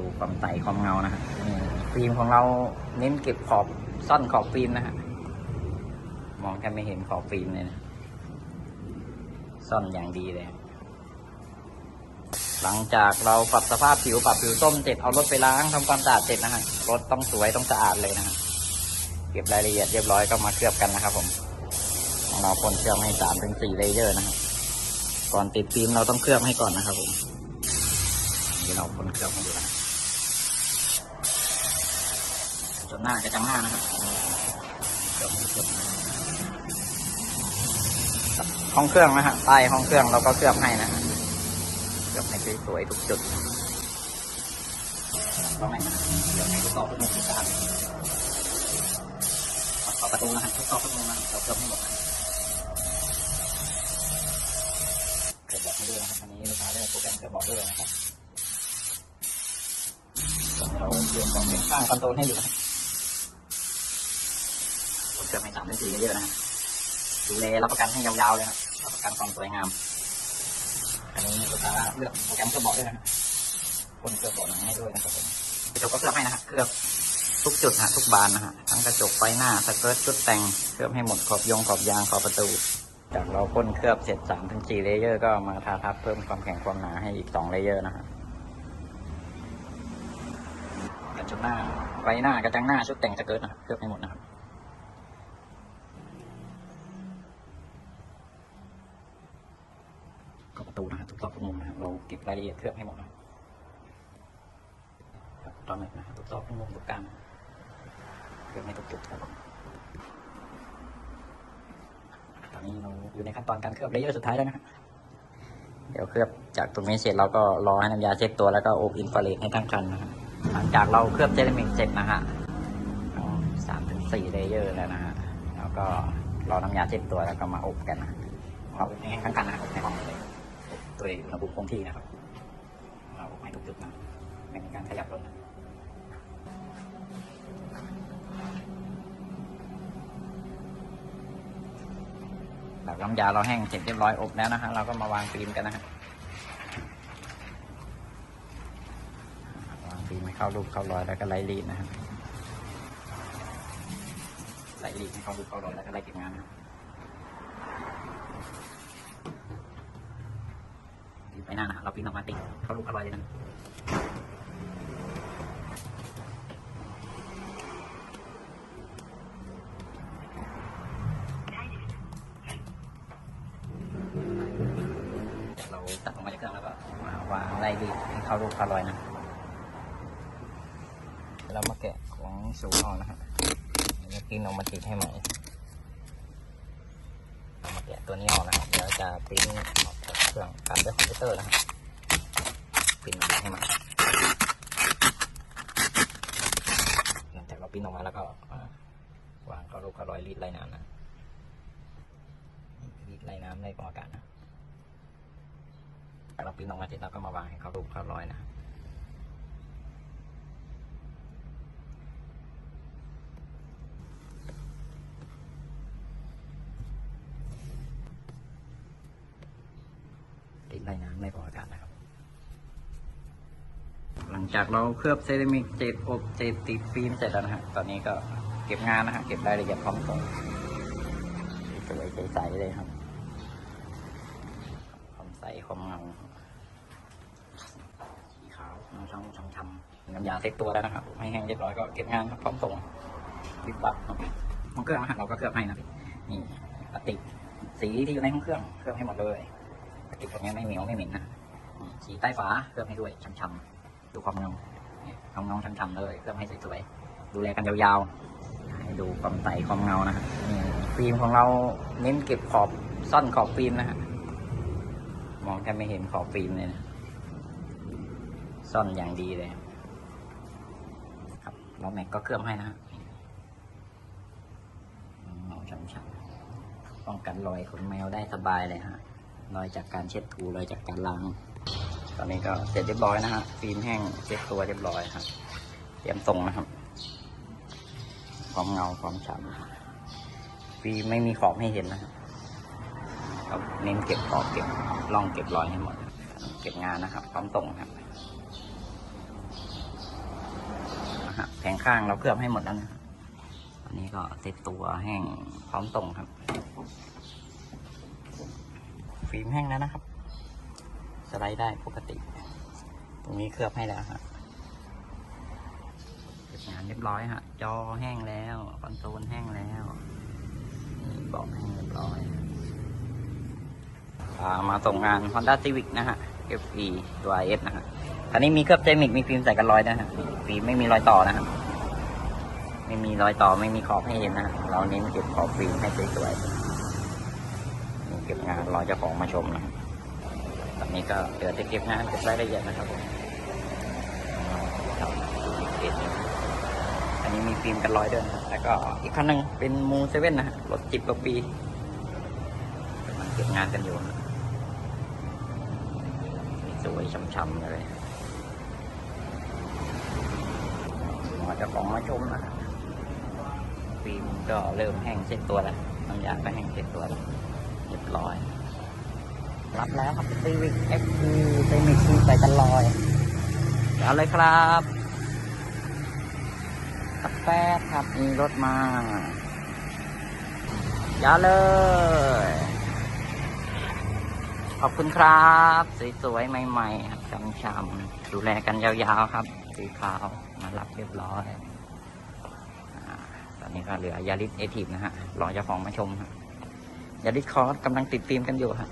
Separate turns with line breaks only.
ดูความใสความเงานะฮะนี่ฟิล์มของเราเน้นเก็บขอบซ่อนขอบฟิล์มนะฮะมองแทบไม่เห็นขอบฟิล์มเลยนะซ่อนอย่างดีเลย หลังจากเราปรับสภาพผิวปรับผิวส้มเสร็จเอารถไปล้างทำความสะอาดเสร็จนะฮะรถต้องสวยต้องสะอาดเลยนะฮะเก็บรายละเอียดเรียบร้อยก็มาเคลือบกันนะครับ ผมของเราพ่นเคลือบให้สามถึงสี่เลเยอร์นะครับก่อนติดฟิล์มเราต้องเคลือบให้ก่อนนะครับผมนี่เราพ่นเคลือบให้ดูนะ จนหน้ากระจังหน้านะครับเคลือบเคลือบห้องเครื่องนะฮะใต้ห้องเครื่องเราก็เคลือบให้นะฮะเกือบให้สวยๆทุกจุดต้องไหนนะเดี๋ยวให้ทุกตอกทุกมุมทุกด้านขอประตูนะฮะทุกตอกทุกมุมนะเราเกือบให้หมดนะเกิดบอกให้ด้วยนะครับอันนี้ลูกค้าได้โปรแกรมเกิดบอกด้วยนะครับเราเตรียมของเป็นข้างคอนโทรลให้อยู่นะครับผม เกือบให้สามเป็นสี่เยอะนะดูแลรับประกันให้ยาวๆเลยครับรับประกันความสวยงาม อันนี้ลูกค้าเลือกโปรแกรมเครื่องบอกด้วยนะครับคนเครื่องบอกหนังให้ด้วยนะครับผมกระจกก็เคลือบให้นะฮะเคลือบทุกจุดฮะทุกบานนะฮะทั้งกระจกไฟหน้าสเกิร์ตชุดแต่งเคลือบให้หมดขอบยงขอบยางขอบประตู จากเราพ่นเคลือบเสร็จสามถึงสี่เลเยอร์ก็มาทาทับเพิ่มความแข็งความหนาให้อีกสองเลเยอร์นะฮะกระจกหน้าไฟหน้ากระจังหน้าชุดแต่งสเกิร์ตนะเคลือบให้หมดนะครับ ขอบประตูนะครับทุกซอกทุกมุมนะครับเราเก็บรายละเอียดเคลือบให้หมดนะครับตอนนี้นะครับทุกซอกทุกมุมทุกกลางเคลือบให้ทุกจุดครับผมตอนนี้เราอยู่ในขั้นตอนการเคลือบเลเยอร์สุดท้ายแล้วนะครับเดี๋ยวเคลือบจากตรงนี้เสร็จเราก็รอให้น้ำยาเช็ดตัวแล้วก็อบอินฟราเรดให้ทั้งคันนะครับหลังจากเราเคลือบเซรามิกเสร็จนะฮะสามถึงสี่เลเยอร์แล้วนะฮะแล้วก็รอน้ำยาเช็ดตัวแล้วก็มาอบกันนะเราอบให้ทั้งคันนะครับในห้องเลย ตัวอุณหภูมิคงที่นะครับ เราไม่ทุกจุดนะไม่มีการขยับลงนะหลังน้ำยาเราแห้งเสร็จเรียบร้อยอบแล้วนะฮะเราก็มาวางฟิล์มกันนะฮะวางฟิล์มให้เข้ารูปเข้ารอยแล้วก็ไล่รีดนะครับไล่รีดให้เข้ารูปเข้ารอยแล้วก็ไล่เก็บงานนะ ไปหน้านะครับเราพิมพ์ออกมาติดเข้าลูกอร่อยเลยนะเราตัดออกมาจากเครื่องแล้วก็มาวางไล่ดีให้เข้าลูกอร่อยนะ เรามาแกะของสูงออกนะครับแล้วพิมพ์ออกมาติดให้ใหม่เรามาแกะตัวนี้ออกนะครับเดี๋ยวจะพิมพ์ออก เครื่องการด้วยคอมพิวเตอร์นะครับปิ้นออกมาให้มันหลังจากเราปิ้นออกมาแล้วก็วางเข้าลูกเข้ารอยรีดไล่น้ำนะรีดไล่น้ำในกองอากาศนะเราปิ้นออกมาเสร็จเราก็มาวางให้เขาลูกเขาลอยนะ ไล่น้ำในกออากาศนะครับ หลังจากเราเคลือบเซรามิกเจ็ดอบเจ็ดติดฟิล์มเสร็จแล้วนะฮะตอนนี้ก็เก็บงานนะฮะเก็บรายละเอียดพร้อมส่งสวยใสๆเลยครับความใสความเงาสีขาวน้ำช่ำช่ำช่ำน้ำยาเซ็ตตัวแล้วนะครับให้แห้งเรียบร้อยก็เก็บงานพร้อมส่งวิบวับครับห้องเครื่องนะฮะเราก็เคลือบให้นะนี่ปฏิสีที่อยู่ในห้องเครื่องเคลือบให้หมดเลย ปฏิกตรงนี้ไม่เหนียวไม่เหม็นนะสีใต้ฝาเคลือบให้ด้วยช่ำๆดูความเงาเงามเงาช้ำๆเลยเพื่อให้สวยๆดูแลกันยาวๆให้ดูความใสความเงานะฮะนี่ฟิล์มของเราเน้นเก็บขอบซ่อนขอบฟิล์มนะฮะมองแทบไม่เห็นขอบฟิล์มเลยนะซ่อนอย่างดีเลย ครับล้อแม็กก็เคลือบให้นะฮะเงาช้ำๆป้องกันรอยขนแมวได้สบายเลยฮะ รอยจากการเช็ดถูรอยจากการล้างตอนนี้ก็เสร็จเรียบร้อยนะฮะฟิล์มแห้งเช็ดตัวเรียบร้อยครับ เตรียมส่งนะครับความเงาความฉ่ำฟิล์มไม่มีขอบให้เห็นนะครับเน้นเก็บขอบเก็บร่องเก็บรอยให้หมด เก็บงานนะครับพร้อมส่งครับแผงข้างเราเคลือบให้หมดแล้วนะครับอันนี้ก็เซ็ตตัวแห้งพร้อมส่งครับ ฟิล์มแห้งแล้วนะครับ สไลด์ได้ปกติ ตรงนี้เคลือบให้แล้วฮะเก็บงานเรียบร้อยฮะ จอแห้งแล้วคอนโซลแห้งแล้วนี่เบอกแห้งเรียบร้อยมาส่งงาน Honda Civic นะฮะ FE ตัว IS นะฮะคันนี้มีเคลือบเซมิกมีฟิล์มใส่กันรอยนะฮะฟิล์มไม่มีรอยต่อนะฮะไม่มีรอยต่อไม่มีขอบให้เห็นนะเราเน้นเก็บขอบฟิล์มให้สวยๆ ก็บงานรอเจ้าของมาชมนะตอนนี้ก็เหลือจะเก็บงานเก็บรายละเอียดนะครับผมอันนี้มีฟิล์มกันร้อยเด้วยนแล้วก็อีกคันหนึ่งเป็นมูเซเว่นนะรถจิบกว่าปีกำลังเก็บงานกันอยู่นะสวยช้ำๆเลยมอเจ้าของมาชมนะฮะฟิล์มก็เริ่มแห้งเช็ดตัวแล้วน้ำยาก็แห้งเช็ดตัวแล้ว เรียบร้อย รับแล้วครับ Civic FE Civic ที่ใส่กันลอยเอาเลยครับสักแป๊บครับมีรถมาอย่าเลย ขอบคุณครับ สวยๆ ใหม่ๆครับช้ำๆดูแลกันยาวๆครับ สีขาว มารับเรียบร้อยอตอนนี้ก็เหลือยาริสเอทีฟนะฮะ รอเจ้าของมาชมฮะ อย่าริสคอร์สกำลังติดฟิล์มกันอยู่ฮะ